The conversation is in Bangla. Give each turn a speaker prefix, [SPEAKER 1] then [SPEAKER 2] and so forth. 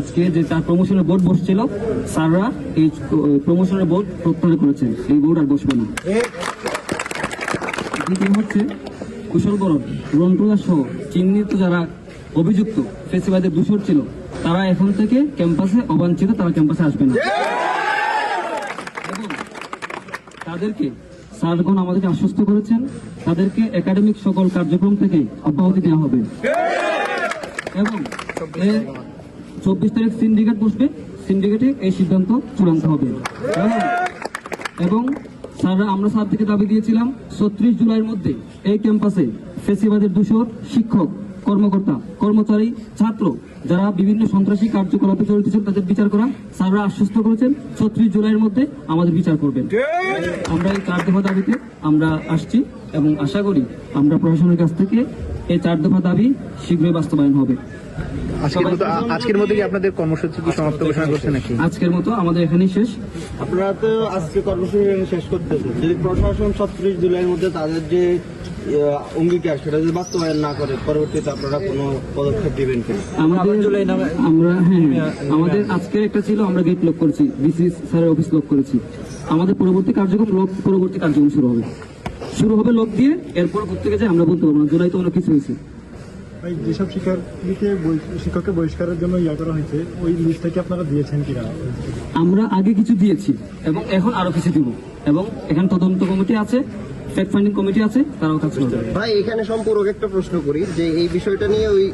[SPEAKER 1] আজকে যে তার প্রমোশনের বোর্ড বসছিল, স্যাররা এই প্রমোশনের বোর্ড প্রত্যাহার করেছেন। এই বোর্ড আর বসবে না। দ্বিতীয় হচ্ছে কুশল বরণ সহ চিহ্নিত যারা অভিযুক্ত ফেসিবাদের দূষর ছিল, তারা এখন থেকে ক্যাম্পাসে অবাঞ্ছিত, তারা ক্যাম্পাসে আসবে না। এবং তাদেরকে, স্যারগণ আমাদেরকে আশ্বস্ত করেছেন, তাদেরকে একাডেমিক সকল কার্যক্রম থেকে অব্যাহতি দেওয়া হবে। এবং চব্বিশ তারিখ সিন্ডিকেট বসবে। সিন্ডিকেটে এই সিদ্ধান্ত চূড়ান্ত হবে। এবং স্যাররা আমরা স্যার থেকে দাবি দিয়েছিলাম, ছত্রিশ জুলাইয়ের মধ্যে এই ক্যাম্পাসে ফেসিবাদের দূষর শিক্ষক, কর্মকর্তা, কর্মচারী, ছাত্র যারা বিভিন্ন সন্ত্রাসী কার্যকলাপে জড়িত ছিল তাদের বিচার করা। স্যাররা আশ্বস্ত করেছেন, ছত্রিশ জুলাইয়ের মধ্যে আমাদের বিচার করবেন। আমরা এই চার দফা দাবিতে আমরা আসছি এবং আশা করি আমরা প্রশাসনের কাছ থেকে এই চার দফা দাবি শীঘ্রই বাস্তবায়ন হবে।
[SPEAKER 2] আজকের মতো আজকের মধ্যে কি আপনাদের কর্মসূচি কি সমাপ্ত ঘোষণা করছে নাকি?
[SPEAKER 1] আজকের মতো আমাদের এখানেই শেষ।
[SPEAKER 3] আপনারা তো আজকে কর্মসূচি শেষ করতেছেন। যদি প্রশাসন ছত্রিশ জুলাইয়ের মধ্যে তাদের যে অঙ্গীকার সেটা যদি বাস্তবায়ন না করে পরবর্তীতে আপনারা কোনো পদক্ষেপ দিবেন কিনা
[SPEAKER 1] আমাদের আমরা হ্যাঁ আমাদের আজকের একটা ছিল আমরা গেট লক করেছি। ডিসি স্যারের অফিস লক করেছি। আমাদের পরবর্তী কার্যক্রম লক পরবর্তী কার্যক্রম শুরু হবে। শুরু হবে লক দিয়ে এরপর থেকে যে আমরা বলতে পারব না। জুলাই তো অনেক কিছু হয়েছে।
[SPEAKER 4] ভাই যেসব শিক্ষার্থীকে শিক্ষককে বহিষ্কারের জন্য ইয়া করা হয়েছে ওই লিস্টটা কি আপনারা দিয়েছেন কিনা?
[SPEAKER 1] আমরা আগে কিছু দিয়েছি এবং এখন আরও কিছু দিব। এবং এখানে তদন্ত কমিটি আছে ফ্যাক্ট ফাইন্ডিং কমিটি আছে তারাও কাজ করবে।
[SPEAKER 5] ভাই এখানে সম্পূরক একটা প্রশ্ন করি যে এই বিষয়টা নিয়ে ওই